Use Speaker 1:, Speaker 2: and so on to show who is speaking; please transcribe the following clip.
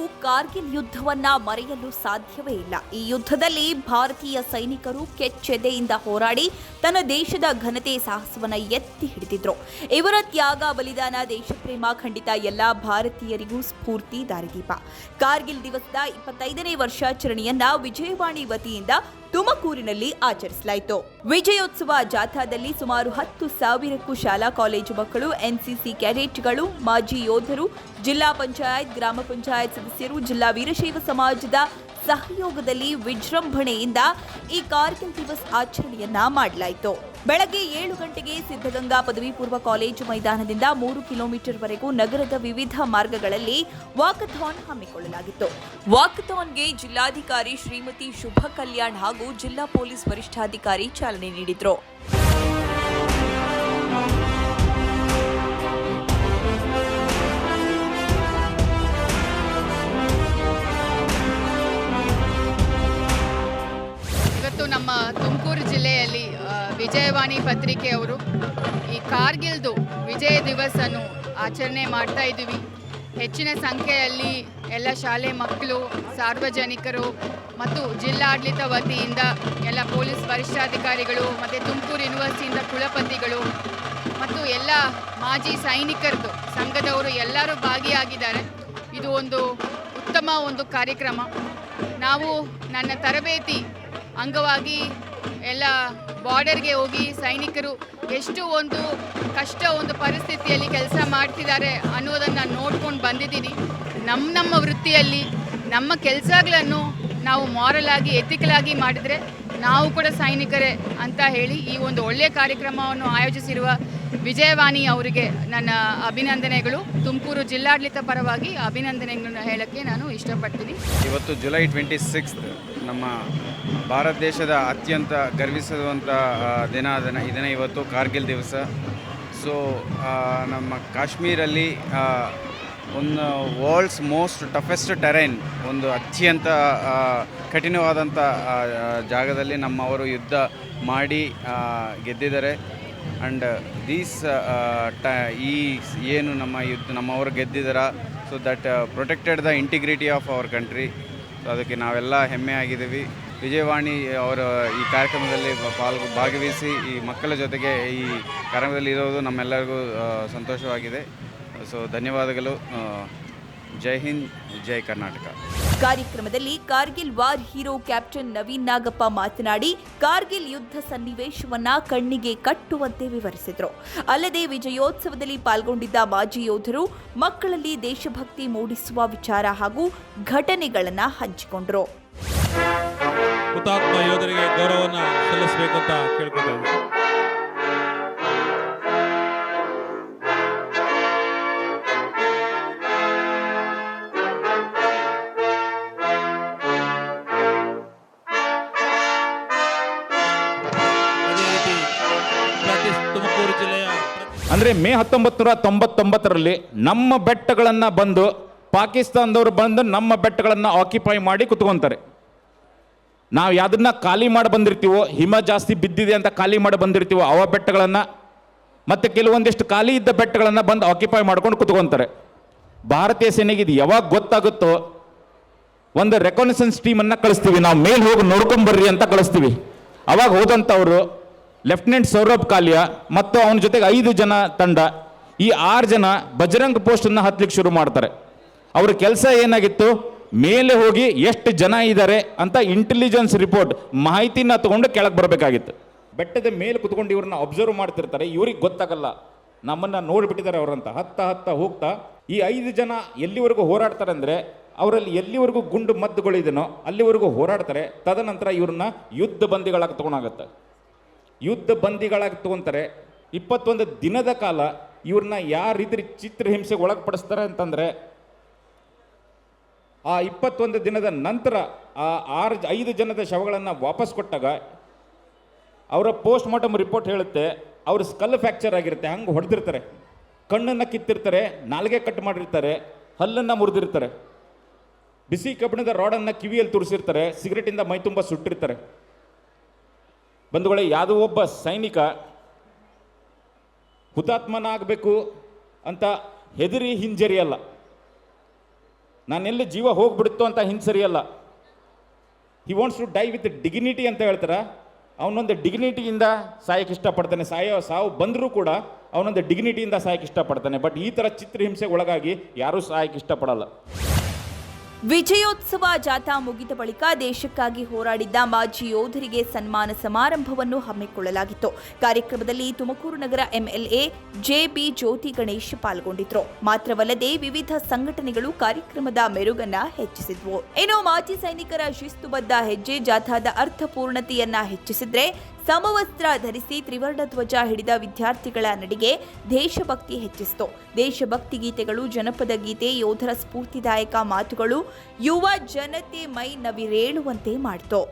Speaker 1: ಕಾರ್ಗಿಲ್ ಯುದ್ಧವನ್ನ ಮರೆಯಲು ಸಾಧ್ಯವೇ ಇಲ್ಲ. ಈ ಯುದ್ಧದಲ್ಲಿ ಭಾರತೀಯ ಸೈನಿಕರು ಕೆಚ್ಚೆದೆಯಿಂದ ಹೋರಾಡಿ ತನ್ನ ದೇಶದ ಘನತೆ ಸಾಹಸವನ್ನ ಎತ್ತಿ ಹಿಡಿದಿದ್ರು. ಇವರ ತ್ಯಾಗ, ಬಲಿದಾನ, ದೇಶಪ್ರೇಮ ಖಂಡಿತ ಎಲ್ಲ ಭಾರತೀಯರಿಗೂ ಸ್ಫೂರ್ತಿ ದಾರಿದೀಪ. ಕಾರ್ಗಿಲ್ ದಿವಸದ ಇಪ್ಪತ್ತೈದನೇ ವರ್ಷಾಚರಣೆಯನ್ನ ವಿಜಯವಾಣಿ ವತಿಯಿಂದ ತುಮಕೂರಿನಲ್ಲಿ ಆಚರಿಸಲಾಯಿತು. ವಿಜಯೋತ್ಸವ ಜಾಥಾದಲ್ಲಿ ಸುಮಾರು ಹತ್ತು ಸಾವಿರಕ್ಕೂ ಶಾಲಾ, ಕಾಲೇಜು ಮಕ್ಕಳು, ಎನ್ಸಿಸಿ ಕ್ಯಾಡೆಟ್ಗಳು, ಮಾಜಿ ಯೋಧರು, ಜಿಲ್ಲಾ ಪಂಚಾಯತ್, ಗ್ರಾಮ ಪಂಚಾಯತ್ ಸದಸ್ಯರು, ಜಿಲ್ಲಾ ವೀರಶೈವ ಸಮಾಜದ ಸಹಯೋಗದಲ್ಲಿ ವಿಜೃಂಭಣೆಯಿಂದ ಈ ಕಾರ್ಗಿಲ್ ದಿವಸ್ ಆಚರಣೆಯನ್ನ ಮಾಡಲಾಯಿತು. ಬೆಳಗ್ಗೆ ಏಳು ಗಂಟೆಗೆ ಸಿದ್ಧಗಂಗಾ ಪದವಿ ಪೂರ್ವ ಕಾಲೇಜು ಮೈದಾನದಿಂದ ಮೂರು ಕಿಲೋಮೀಟರ್ ವರೆಗೂ ನಗರದ ವಿವಿಧ ಮಾರ್ಗಗಳಲ್ಲಿ ವಾಕಥಾನ್ ಹಮ್ಮಿಕೊಳ್ಳಲಾಗಿತ್ತು. ವಾಕಥಾನ್ಗೆ ಜಿಲ್ಲಾಧಿಕಾರಿ ಶ್ರೀಮತಿ ಶುಭ ಕಲ್ಯಾಣ್ ಹಾಗೂ ಜಿಲ್ಲಾ ಪೊಲೀಸ್ ವರಿಷ್ಠಾಧಿಕಾರಿ ಚಾಲನೆ ನೀಡಿದ್ರು.
Speaker 2: ವಿಜಯವಾಣಿ ಪತ್ರಿಕೆಯವರು ಈ ಕಾರ್ಗಿಲ್ದು ವಿಜಯ ದಿವಸನ್ನು ಆಚರಣೆ ಮಾಡ್ತಾ ಇದ್ದೀವಿ. ಹೆಚ್ಚಿನ ಸಂಖ್ಯೆಯಲ್ಲಿ ಎಲ್ಲ ಶಾಲೆ ಮಕ್ಕಳು, ಸಾರ್ವಜನಿಕರು ಮತ್ತು ಜಿಲ್ಲಾಡಳಿತ ವತಿಯಿಂದ ಎಲ್ಲ ಪೊಲೀಸ್ ವರಿಷ್ಠಾಧಿಕಾರಿಗಳು ಮತ್ತು ತುಮಕೂರು ಯೂನಿವರ್ಸಿಟಿಯಿಂದ ಕುಲಪತಿಗಳು ಮತ್ತು ಎಲ್ಲ ಮಾಜಿ ಸೈನಿಕರದು, ಸಂಘದವರು ಎಲ್ಲರೂ ಭಾಗಿಯಾಗಿದ್ದಾರೆ. ಇದು ಒಂದು ಉತ್ತಮ ಒಂದು ಕಾರ್ಯಕ್ರಮ. ನಾವು ನನ್ನ ತರಬೇತಿ ಅಂಗವಾಗಿ ಎಲ್ಲ ಬಾರ್ಡರ್ಗೆ ಹೋಗಿ ಸೈನಿಕರು ಎಷ್ಟು ಒಂದು ಕಷ್ಟ ಒಂದು ಪರಿಸ್ಥಿತಿಯಲ್ಲಿ ಕೆಲಸ ಮಾಡ್ತಿದ್ದಾರೆ ಅನ್ನೋದನ್ನು ನೋಡ್ಕೊಂಡು ಬಂದಿದ್ದೀನಿ ನಮ್ಮ ನಮ್ಮ ವೃತ್ತಿಯಲ್ಲಿ ನಮ್ಮ ಕೆಲಸಗಳನ್ನು ನಾವು ಮಾರಲ್ ಆಗಿ ಎಥಿಕಲ್ ಆಗಿ ಮಾಡಿದರೆ ನಾವು ಕೂಡ ಸೈನಿಕರೇ ಅಂತ ಹೇಳಿ ಈ ಒಂದು ಒಳ್ಳೆಯ ಕಾರ್ಯಕ್ರಮವನ್ನು ಆಯೋಜಿಸಿರುವ ವಿಜಯವಾಣಿ ಅವರಿಗೆ ನನ್ನ ಅಭಿನಂದನೆಗಳು. ತುಮಕೂರು ಜಿಲ್ಲಾಡಳಿತ ಪರವಾಗಿ ಅಭಿನಂದನೆಗಳನ್ನು ಹೇಳಕ್ಕೆ ನಾನು ಇಷ್ಟಪಡ್ತೀನಿ.
Speaker 3: ಇವತ್ತು ಜುಲೈ ಟ್ವೆಂಟಿ ಸಿಕ್ಸ್ತ್ ನಮ್ಮ ಭಾರತ ದೇಶದ ಅತ್ಯಂತ ಗರ್ವಿಸುವಂಥ ದಿನ ಅದನ್ನು ಇದನ್ನು ಇವತ್ತು ಕಾರ್ಗಿಲ್ ದಿವಸ. ಸೊ ನಮ್ಮ ಕಾಶ್ಮೀರಲ್ಲಿ ಒಂದು ವರ್ಲ್ಡ್ಸ್ ಮೋಸ್ಟ್ ಟಫೆಸ್ಟ್ ಟೆರೈನ್ ಒಂದು ಅತ್ಯಂತ ಕಠಿಣವಾದಂಥ ಜಾಗದಲ್ಲಿ ನಮ್ಮವರು ಯುದ್ಧ ಮಾಡಿ ಗೆದ್ದಿದ್ದಾರೆ. ಆ್ಯಂಡ್ ದೀಸ್ ಟ, ಈ ಏನು ನಮ್ಮ ಯುದ್ಧ, ನಮ್ಮವರು ಗೆದ್ದಿದ್ದಾರ so that protected the integrity of our country so ಅದಕ್ಕೆ ನಾವೆಲ್ಲ ಹೆಮ್ಮೆ ಆಗಿದ್ದೀವಿ. ವಿಜಯವಾಣಿ ಅವರ ಈ ಕಾರ್ಯಕ್ರಮದಲ್ಲಿ ಪಾಲ್ಗೊ, ಭಾಗವಹಿಸಿ ಈ ಮಕ್ಕಳ ಜೊತೆಗೆ ಈ ಕಾರ್ಯಕ್ರಮದಲ್ಲಿ ಇರೋದು ನಮ್ಮೆಲ್ಲರಿಗೂ ಸಂತೋಷವಾಗಿದೆ. ಸೊ ಧನ್ಯವಾದಗಳು. ಜೈ ಹಿಂದ್ ಜೈ ಕರ್ನಾಟಕ.
Speaker 1: ಕಾರ್ಯಕ್ರಮದಲ್ಲಿ Kargil war hero captain Naveen Nagappa ಮಾತನಾಡಿ ಕಾರ್ಗಿಲ್ ಯುದ್ಧ ಸನ್ನಿವೇಶವನ್ನ ಕಣ್ಣಿಗೆ ಕಟ್ಟುವಂತೆ ವಿವರಿಸಿದರು. ಅಲ್ಲದೆ ವಿಜಯೋತ್ಸವದಲ್ಲಿ ಪಾಲ್ಗೊಂಡಿದ್ದ ಮಾಜಿ ಯೋಧರು ಮಕ್ಕಳಲ್ಲಿ ದೇಶಭಕ್ತಿ ಮೂಡಿಸುವ ವಿಚಾರ ಹಾಗೂ ಘಟನೆಗಳನ್ನು ಹಂಚಿಕೊಂಡರು.
Speaker 4: ಹುತಾತ್ಮ ಯೋಧರಿಗೆ ಗೌರವವನ್ನು ಸಲ್ಲಿಸಬೇಕು ಅಂತ ಕೇಳ್ಕೊತಾ ತುಮಕೂರು ಜಿಲ್ಲೆಯ
Speaker 5: ಅಂದ್ರೆ ಮೇ ಹತ್ತೊಂಬತ್ತು ನೂರ ತೊಂಬತ್ತೊಂಬತ್ತರಲ್ಲಿ ನಮ್ಮ ಬೆಟ್ಟಗಳನ್ನು ಬಂದು ಪಾಕಿಸ್ತಾನದವರು ಬಂದು ನಮ್ಮ ಬೆಟ್ಟಗಳನ್ನು ಆಕ್ಯುಪೈ ಮಾಡಿ ಕುತ್ಕೊಂತಾರೆ. ನಾವು ಯಾವ್ದನ್ನ ಖಾಲಿ ಮಾಡಿ ಬಂದಿರ್ತೀವೋ, ಹಿಮ ಜಾಸ್ತಿ ಬಿದ್ದಿದೆ ಅಂತ ಖಾಲಿ ಮಾಡಿ ಬಂದಿರ್ತೀವೋ, ಅವ ಬೆಟ್ಟಗಳನ್ನು ಮತ್ತು ಕೆಲವೊಂದಿಷ್ಟು ಖಾಲಿ ಇದ್ದ ಬೆಟ್ಟಗಳನ್ನು ಬಂದು ಆಕ್ಯುಪೈ ಮಾಡ್ಕೊಂಡು ಕುತ್ಕೊಂತಾರೆ. ಭಾರತೀಯ ಸೇನೆಗೆ ಇದು ಯಾವಾಗ ಗೊತ್ತಾಗುತ್ತೋ, ಒಂದು ರೆಕಾನಿಸೆನ್ಸ್ ಟೀಮನ್ನು ಕಳಿಸ್ತೀವಿ. ನಾವು ಮೇಲೆ ಹೋಗಿ ನೋಡ್ಕೊಂಬರ್ರಿ ಅಂತ ಕಳಿಸ್ತೀವಿ. ಅವಾಗ ಹೋದಂಥವ್ರು ಲೆಫ್ಟಿನೆಂಟ್ ಸೌರಭ್ ಕಾಲಿಯಾ ಮತ್ತು ಅವನ ಜೊತೆಗೆ ಐದು ಜನ ತಂಡ, ಈ ಆರು ಜನ ಬಜರಂಗ್ ಪೋಸ್ಟನ್ನು ಹತ್ತಲಿಕ್ಕೆ ಶುರು ಮಾಡ್ತಾರೆ. ಅವ್ರ ಕೆಲಸ ಏನಾಗಿತ್ತು? ಮೇಲೆ ಹೋಗಿ ಎಷ್ಟು ಜನ ಇದ್ದಾರೆ ಅಂತ ಇಂಟೆಲಿಜೆನ್ಸ್ ರಿಪೋರ್ಟ್ ಮಾಹಿತಿನ ತಗೊಂಡು ಕೆಳಗೆ ಬರಬೇಕಾಗಿತ್ತು. ಬೆಟ್ಟದ ಮೇಲೆ ಕುತ್ಕೊಂಡು ಇವ್ರನ್ನ ಅಬ್ಸರ್ವ್ ಮಾಡ್ತಿರ್ತಾರೆ. ಇವ್ರಿಗೆ ಗೊತ್ತಾಗಲ್ಲ. ನಮ್ಮನ್ನು ನೋಡಿಬಿಟ್ಟಿದ್ದಾರೆ ಅವರಂತ. ಹತ್ತ ಹತ್ತ ಹೋಗ್ತಾ, ಈ ಐದು ಜನ ಎಲ್ಲಿವರೆಗೂ ಹೋರಾಡ್ತಾರೆ ಅಂದರೆ, ಅವರಲ್ಲಿ ಎಲ್ಲಿವರೆಗೂ ಗುಂಡು ಮದ್ದುಗಳಿದೆನೋ ಅಲ್ಲಿವರೆಗೂ ಹೋರಾಡ್ತಾರೆ. ತದನಂತರ ಇವ್ರನ್ನ ಯುದ್ಧ ಬಂದಿಗಳಾಗಿ ತಗೊಂಡಾಗತ್ತೆ. ಯುದ್ಧ ಬಂದಿಗಳಾಗಿ ತಗೊಂತಾರೆ, ಇಪ್ಪತ್ತೊಂದು ದಿನದ ಕಾಲ ಇವ್ರನ್ನ ಯಾವ ರೀತಿ ಚಿತ್ರಹಿಂಸೆಗೆ ಒಳಗಪಡಿಸ್ತಾರೆ ಅಂತಂದರೆ, ಆ ಇಪ್ಪತ್ತೊಂದು ದಿನದ ನಂತರ ಆ ಆರು ಐದು ಜನದ ಶವಗಳನ್ನು ವಾಪಸ್ ಕೊಟ್ಟಾಗ ಅವರ ಪೋಸ್ಟ್ ಮಾರ್ಟಮ್ ರಿಪೋರ್ಟ್ ಹೇಳುತ್ತೆ, ಅವ್ರ ಸ್ಕಲ್ ಫ್ಯಾಕ್ಚರ್ ಆಗಿರುತ್ತೆ, ಹಂಗೆ ಹೊಡೆದಿರ್ತಾರೆ. ಕಣ್ಣನ್ನು ಕಿತ್ತಿರ್ತಾರೆ, ನಾಲ್ಗೆ ಕಟ್ ಮಾಡಿರ್ತಾರೆ, ಹಲ್ಲನ್ನು ಮುರಿದಿರ್ತಾರೆ. ಬಿಸಿ ಕಬ್ಬಿಣದ ರಾಡನ್ನು ಕಿವಿಯಲ್ಲಿ ತುರಿಸಿರ್ತಾರೆ, ಸಿಗರೆಟಿಂದ ಮೈ ತುಂಬ ಸುಟ್ಟಿರ್ತಾರೆ. ಬಂಧುಗಳೇ ಯಾವುದೋ ಒಬ್ಬ ಸೈನಿಕ ಹುತಾತ್ಮನಾಗಬೇಕು ಅಂತ ಹೆದರಿ ಹಿಂಜರಿಯಲ್ಲ. ನಾನೆಲ್ಲಿ ಜೀವ ಹೋಗ್ಬಿಡುತ್ತೋ ಅಂತ ಹಿಂಸರಿಯಲ್ಲ. He wants to die with dignity ಅಂತ ಹೇಳ್ತಾರೆ? ಅವನೊಂದು ಡಿಗ್ನಿಟಿಯಿಂದ ಸಾಯಕ್ಕೆ ಇಷ್ಟಪಡ್ತಾನೆ. ಸಾಯೋ, ಸಾವು ಬಂದರೂ ಕೂಡ ಅವನೊಂದು ಡಿಗ್ನಿಟಿಯಿಂದ ಸಾಯಕ್ಕೆ ಇಷ್ಟಪಡ್ತಾನೆ. ಬಟ್ ಈ ಥರ ಚಿತ್ರಹಿಂಸೆಗೆ ಒಳಗಾಗಿ ಯಾರೂ ಸಾಯಕ್ಕೆ ಇಷ್ಟಪಡಲ್ಲ.
Speaker 1: ವಿಜಯೋತ್ಸವ ಜಾಥಾ ಮುಗಿದ ಬಳಿಕ ದೇಶಕ್ಕಾಗಿ ಹೋರಾಡಿದ್ದ ಮಾಜಿ ಯೋಧರಿಗೆ ಸನ್ಮಾನ ಸಮಾರಂಭವನ್ನು ಹಮ್ಮಿಕೊಳ್ಳಲಾಗಿತ್ತು. ಕಾರ್ಯಕ್ರಮದಲ್ಲಿ ತುಮಕೂರು ನಗರ ಎಂಎಲ್ಎ ಜೆಬಿ ಜ್ಯೋತಿ ಗಣೇಶ್ ಪಾಲ್ಗೊಂಡಿದ್ರು. ಮಾತ್ರವಲ್ಲದೆ ವಿವಿಧ ಸಂಘಟನೆಗಳು ಕಾರ್ಯಕ್ರಮದ ಮೆರುಗನ್ನ ಹೆಚ್ಚಿಸಿದ್ವು. ಇನ್ನು ಮಾಜಿ ಸೈನಿಕರ ಶಿಸ್ತುಬದ್ಧ ಹೆಜ್ಜೆ ಜಾಥಾದ ಅರ್ಥಪೂರ್ಣತೆಯನ್ನ ಹೆಚ್ಚಿಸಿದ್ರೆ ಸಮವಸ್ತ್ರ ಧರಿಸಿ ತ್ರಿವರ್ಣ ಧ್ವಜ ಹಿಡಿದ ವಿದ್ಯಾರ್ಥಿಗಳ ನಡಿಗೆ ದೇಶಭಕ್ತಿ ಹೆಚ್ಚಿಸಿತು. ದೇಶಭಕ್ತಿ ಗೀತೆಗಳು, ಜನಪದ ಗೀತೆ, ಯೋಧರ ಸ್ಫೂರ್ತಿದಾಯಕ ಮಾತುಗಳು ಯುವ ಜನತೆ ಮೈ ನವಿರೇಳುವಂತೆ ಮಾಡಿತು.